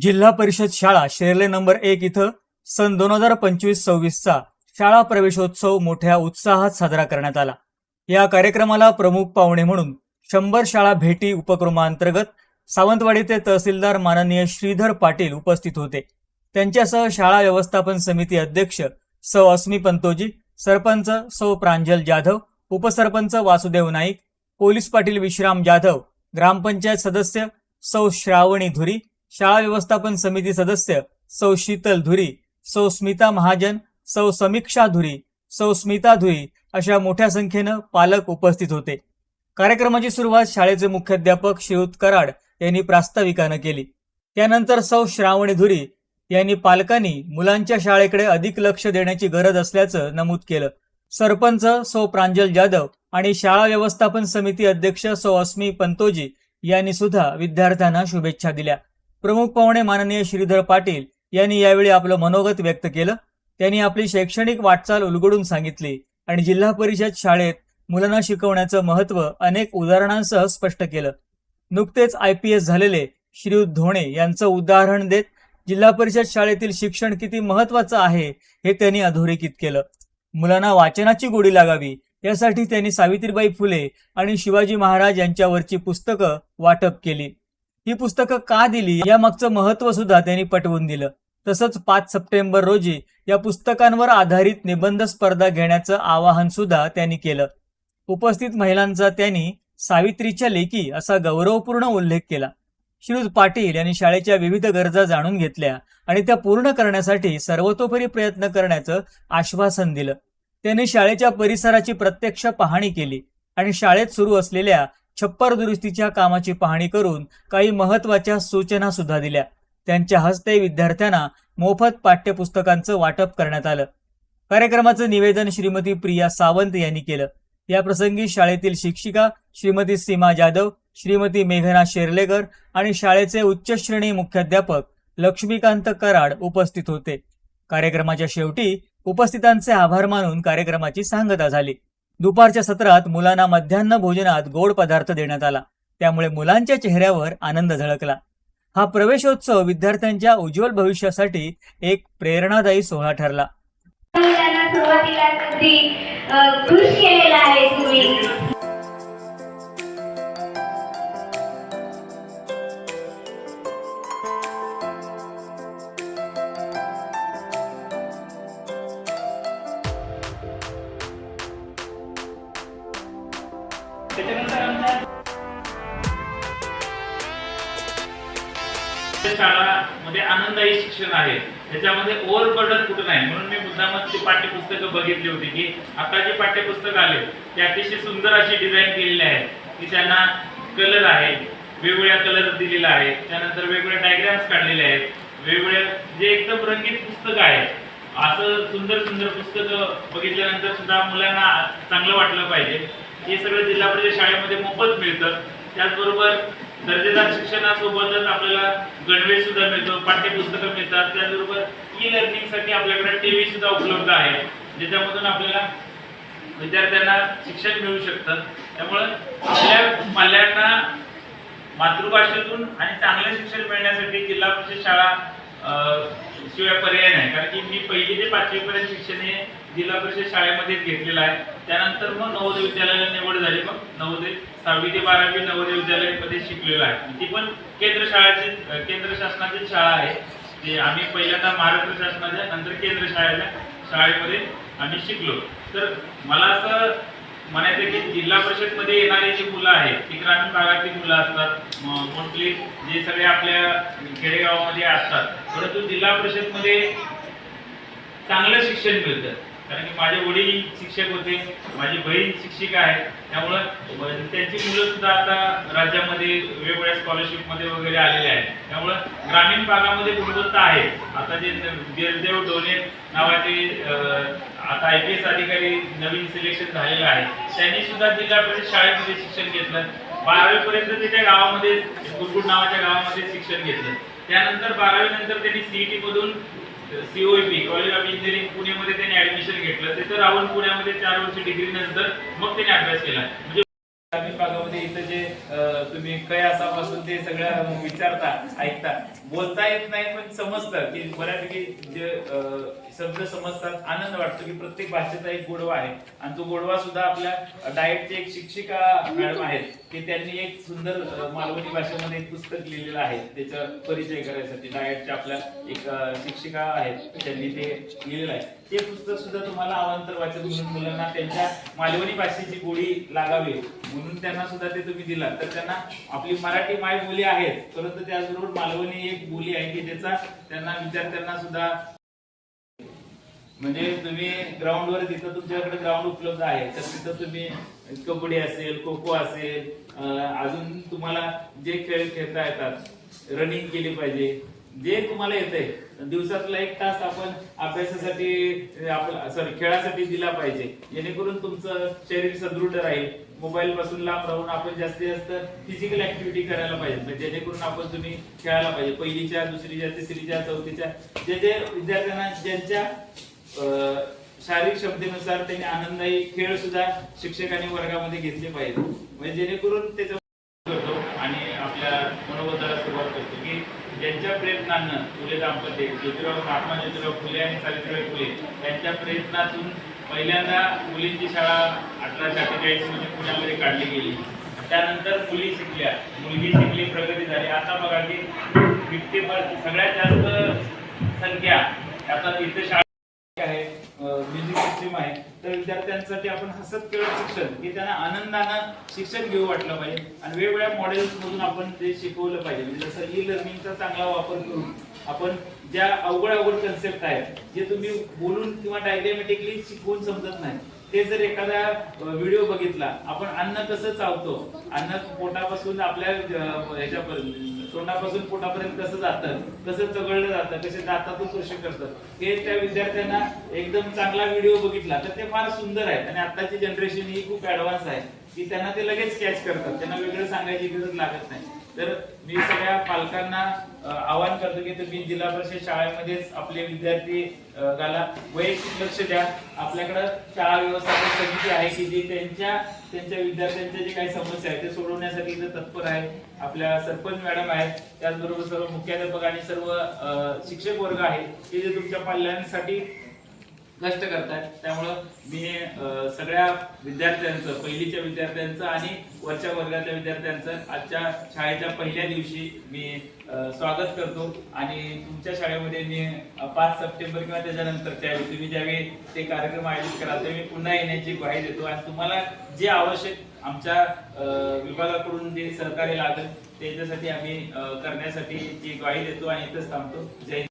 जिल्हा परिषद शाळा शेर्ले नंबर एक इथं सन दोन हजार पंचवीस सव्वीसचा शाळा प्रवेशोत्सव मोठ्या उत्साहात साजरा करण्यात आला. या कार्यक्रमाला प्रमुख पाहुणे म्हणून शंभर शाळा भेटी उपक्रमांतर्गत सावंतवाडीचे तहसीलदार माननीय श्रीधर पाटील उपस्थित होते. त्यांच्यासह शाळा व्यवस्थापन समिती अध्यक्ष सौ अस्मी पंतोजी सरपंच सौ प्रांजल जाधव उपसरपंच वासुदेव नाईक पोलीस पाटील विश्राम जाधव ग्रामपंचायत सदस्य सौ श्रावणी धुरी शाळा व्यवस्थापन समिती सदस्य सौ शीतल धुरी सौ स्मिता महाजन सौ समीक्षा धुरी सौ स्मिता धुरी अशा मोठ्या संख्येनं पालक उपस्थित होते. कार्यक्रमाची सुरुवात शाळेचे मुख्याध्यापक शिवत कराड यांनी प्रास्ताविकानं केली. त्यानंतर सौ श्रावणी धुरी यांनी पालकांनी मुलांच्या शाळेकडे अधिक लक्ष देण्याची गरज असल्याचं नमूद केलं. सरपंच सौ प्रांजल जाधव आणि शाळा व्यवस्थापन समिती अध्यक्ष सौ अस्मी पंतोजी यांनी सुद्धा विद्यार्थ्यांना शुभेच्छा दिल्या. प्रमुख पाहुणे माननीय श्रीधर पाटील यांनी यावेळी आपलं मनोगत व्यक्त केलं. त्यांनी आपली शैक्षणिक वाटचाल उलगडून सांगितली आणि जिल्हा परिषद शाळेत मुलांना शिकवण्याचं महत्त्व अनेक उदाहरणांसह स्पष्ट केलं. नुकतेच आय पी एस झालेले श्रीयुत धोणे यांचं उदाहरण देत जिल्हा परिषद शाळेतील शिक्षण किती महत्वाचं आहे हे त्यांनी अधोरेखित केलं. मुलांना वाचनाची गोडी लागावी यासाठी त्यांनी सावित्रीबाई फुले आणि शिवाजी महाराज यांच्यावरची पुस्तकं वाटप केली. ही पुस्तकं का दिली? या मागचं महत्त्व सुद्धा त्यांनी पटवून दिलं. तसंच पाच सप्टेंबर रोजी या पुस्तकांवर आधारित निबंध स्पर्धा घेण्याचं आवाहन सुद्धा त्यांनी केलं. उपस्थित महिलांचा त्यांनी सावित्रीच्या लेखी असा गौरवपूर्ण उल्लेख केला. श्रीयुत पाटील यांनी शाळेच्या विविध गरजा जाणून घेतल्या आणि त्या पूर्ण करण्यासाठी सर्वतोपरी प्रयत्न करण्याचं आश्वासन दिलं. त्यांनी शाळेच्या परिसराची प्रत्यक्ष पाहणी केली आणि शाळेत सुरू असलेल्या छप्पर दुरुस्तीच्या कामाची पाहणी करून काही महत्त्वाच्या सूचना सुद्धा दिल्या. त्यांच्या हस्ते विद्यार्थ्यांना मोफत पाठ्यपुस्तकांचं वाटप करण्यात आलं. कार्यक्रमाचं निवेदन श्रीमती प्रिया सावंत यांनी केलं. या प्रसंगी शाळेतील शिक्षिका श्रीमती सीमा जाधव श्रीमती मेघना शेर्लेकर आणि शाळेचे उच्च श्रेणी मुख्याध्यापक लक्ष्मीकांत कराड उपस्थित होते. कार्यक्रमाच्या शेवटी उपस्थितांचे आभार मानून कार्यक्रमाची सांगता झाली. दुपारच्या सत्रात मुलांना मध्यान्ह भोजनात गोड पदार्थ देण्यात आला. त्यामुळे मुलांच्या चेहऱ्यावर आनंद झळकला. हा प्रवेशोत्सव विद्यार्थ्यांच्या उज्ज्वल भविष्यासाठी एक प्रेरणादायी सोहळा ठरला. खुश केलेला आहे तुम्ही. त्या शाळामध्ये आनंददायी शिक्षण आहे. त्याच्यामध्ये ओव्हरबर्डन कुठं नाही. म्हणून मी मुद्दामच ती पाठ्यपुस्तकं बघितली होती की आता जे पाठ्यपुस्तक आले ते अतिशय सुंदर अशी डिझाईन केलेली आहे की त्यांना कलर आहे वेगवेगळ्या कलर दिलेला आहे. त्यानंतर वेगवेगळ्या डायग्राम्स काढलेले आहेत. वेगवेगळ्या जे एकदम रंगीत पुस्तक आहे असं सुंदर सुंदर पुस्तकं बघितल्यानंतर सुद्धा मुलांना चांगलं वाटलं पाहिजे. हे सगळं जिल्हा परिषद शाळेमध्ये मोफत मिळतं. त्याचबरोबर दर्जेदार शिक्षणासोबतच आपल्याला गणवेश सुद्धा मिळतो पाठ्यपुस्तकं मिळतात. त्याचबरोबर ई लर्निंगसाठी आपल्याकडे टीव्ही सुद्धा उपलब्ध आहे ज्याच्यामधून आपल्याला विद्यार्थ्यांना शिक्षण मिळू शकतं. त्यामुळं आपल्या पाल्यांना मातृभाषेतून आणि चांगलं शिक्षण मिळण्यासाठी जिल्हा परिषद शाळा शिवाय पर्याय नाही. कारण की मी पहिली ते पाचवीपर्यंत शिक्षण हे जिल्हा परिषद शाळेमध्येच घेतलेलं आहे. त्यानंतर मग नवोदय विद्यालयाला निवड झाली. मग नवोदय सहावी ते बारावी नवोदय विद्यालयामध्ये शिकलेलो आहे. ती पण केंद्र शाळेची केंद्र शासनाची शाळा आहे. ते आम्ही पहिल्यांदा महाराष्ट्र शासनाच्या नंतर केंद्र शाळेच्या शाळेमध्ये आम्ही शिकलो. तर मला असं म्हणायचं की जिल्हा परिषदमध्ये येणारी जी मुलं आहेत ती ग्रामीण भागातली मुलं असतात. मोस्टली जे सगळे आपल्या खेडेगावामध्ये असतात. परंतु जिल्हा परिषदमध्ये चांगलं शिक्षण मिळतं. कारण की माझे वडील शिक्षक होते माझी बहीण शिक्षिका आहे. त्यामुळं त्यांची मुलं सुद्धा आता राज्यामध्ये वेगवेगळ्या स्कॉलरशिपमध्ये वगैरे आलेले आहेत. त्यामुळं ग्रामीण भागामध्ये गुणवत्ता आहे. आता जे बिरदेव डोले नावाचे अं, आता आय पी एस अधिकारी नवीन सिलेक्शन झालेलं आहे. त्यांनी सुद्धा जिल्हा परिषद शाळेमध्ये शिक्षण घेतलं. बारावी पर्यंत ते त्या गावामध्ये गुरगुड नावाच्या गावामध्ये शिक्षण घेतलं. त्यानंतर बारावी नंतर त्यांनी सीईटी मधून सीओईपी कॉलेज ऑफ इंजिनिअरिंग पुण्यामध्ये त्यांनी ऍडमिशन घेतलं. तिथं राहून पुण्यामध्ये चार वर्ष डिग्री नंतर मग त्यांनी अभ्यास केला. म्हणजे ग्रामीण भागामध्ये इथं जे तुम्ही काय असापासून ते सगळं विचारता ऐकता. बोलता येत नाही पण समजतं की बऱ्यापैकी जे शब्द समजतात. आनंद वाटतो की प्रत्येक भाषेचा एक गोडवा आहे. आणि तो गोडवा सुद्धा आपल्या डाएटचे एक शिक्षिका मॅडम आहेत की त्यांनी एक सुंदर मालवणी भाषेमध्ये एक पुस्तक लिहिलेलं आहे. त्याचा परिचय करायसाठी डाएटच्या आपल्या एक शिक्षिका आहेत त्यांनी ते लिहिलेलं आहे. ते पुस्तक सुद्धा तुम्हाला अवांतर वाचन म्हणून मुलांना त्यांच्या मालवणी भाषेची गोडी लागावी. म्हणून त्यांना सुद्धा ते तुम्ही दिला तर त्यांना आपली मराठी माय बोली आहे परंतु त्याचबरोबर मालवणी एक बोली आहे की त्याचा त्यांना विद्यार्थ्यांना सुद्धा म्हणजे तुम्ही ग्राउंडवर तिथं तुमच्याकडे ग्राउंड उपलब्ध आहे तर तिथं तुम्ही कबड्डी असेल खो खो असेल अजून तुम्हाला जे खेळ खेळता येतात रनिंग केली पाहिजे जे तुम्हाला येतंय. दिवसातला एक तास आपण अभ्यासासाठी आपला सॉरी खेळासाठी दिला पाहिजे. जेणेकरून तुमचं शरीर सदृढ राहील. मोबाईल पासून लांब राहून आपण जास्तीत जास्त फिजिकल ऍक्टिव्हिटी करायला पाहिजे. म्हणजे जेणेकरून आपण तुम्ही खेळायला पाहिजे. पहिलीच्या दुसरीच्या तिसरीच्या चौथीच्या जे जे विद्यार्थ्यांना ज्यांच्या शारीरिक क्षमतेनुसार त्यांनी आनंददायी खेळ सुद्धा शिक्षकांनी वर्गामध्ये घेतले पाहिजे. म्हणजे जेणेकरून त्याच्या करायला सुरुवात करतो की ज्यांच्या प्रयत्नानं फुले दाम्पत्य ज्योतिराव महात्मा ज्योतिराव फुले आणि सावित्रीबाई फुले यांच्या प्रयत्नातून पहिल्यांदा मुलींची शाळा अठराशे अठ्ठेचाळीसमध्ये पुण्यामध्ये काढली गेली. त्यानंतर मुली शिकल्या. मुलगी शिकली प्रगती झाली. आता बघा की फिफ्टी सगळ्यात जास्त संख्या आता इथे शाळा आहे म्युझिक सिस्टीम आहे तर विद्यार्थ्यांसाठी आपण हसत खेळत शिक्षण की त्यांना आनंदानं शिक्षण घेऊ वाटलं पाहिजे. आणि वेगवेगळ्या मॉडेल्स मधून आपण ते शिकवलं पाहिजे. म्हणजे जसं ई लर्निंगचा चांगला वापर करून आपण ज्या अवघड अवघड कन्सेप्ट आहेत जे तुम्ही बोलून किंवा डायग्रॅमॅटिकली शिकवून समजत नाही ते जर एखादा व्हिडिओ बघितला आपण अन्न कसं चावतो? अन्न पोटापासून आपल्या ह्याच्यापर्यंत तोंडापासून पोटापर्यंत कसं जातं कसं चघळलं जातं कसे दातातून कृषी करतं हे त्या विद्यार्थ्यांना एकदम चांगला व्हिडिओ बघितला तर ते फार सुंदर आहे आणि आताची जनरेशन ही खूप ऍडव्हान्स आहे की त्यांना ते लगेच कॅच करतात त्यांना वेगळं सांगायची गरज लागत नाही. तर मी सगळ्या पालकांना आवाहन करतो की तुम्ही जिल्हा परिषद शाळेमध्येच आपले विद्यार्थी गाला वैयक्तिक लक्ष द्या. आपल्याकडं शाळा व्यवस्थापन समिती आहे की जी त्यांच्या त्यांच्या विद्यार्थ्यांच्या जे काही समस्या आहेत ते सोडवण्यासाठी इथं तत्पर आहे. आपल्या सरपंच मॅडम आहेत त्याचबरोबर सर्व मुख्याध्यापक आणि सर्व शिक्षक वर्ग आहे की जे तुमच्या पाल्यांसाठी कष्ट करतात त्यामुळं मी सगळ्या विद्यार्थ्यांचं पहिलीच्या विद्यार्थ्यांचं आणि वरच्या वर्गातल्या विद्यार्थ्यांचं आजच्या शाळेच्या पहिल्या दिवशी मी स्वागत करतो. आणि तुमच्या शाळेमध्ये मी पाच सप्टेंबर किंवा त्याच्यानंतर त्यावेळी तुम्ही ज्यावेळी ते कार्यक्रम आयोजित कराल त्यावेळी पुन्हा येण्याची ग्वाही देतो. आणि तुम्हाला जे आवश्यक आमच्या विभागाकडून जे सहकार्य लागेल त्याच्यासाठी आम्ही करण्यासाठी जी ग्वाही देतो आणि इथंच थांबतो. जय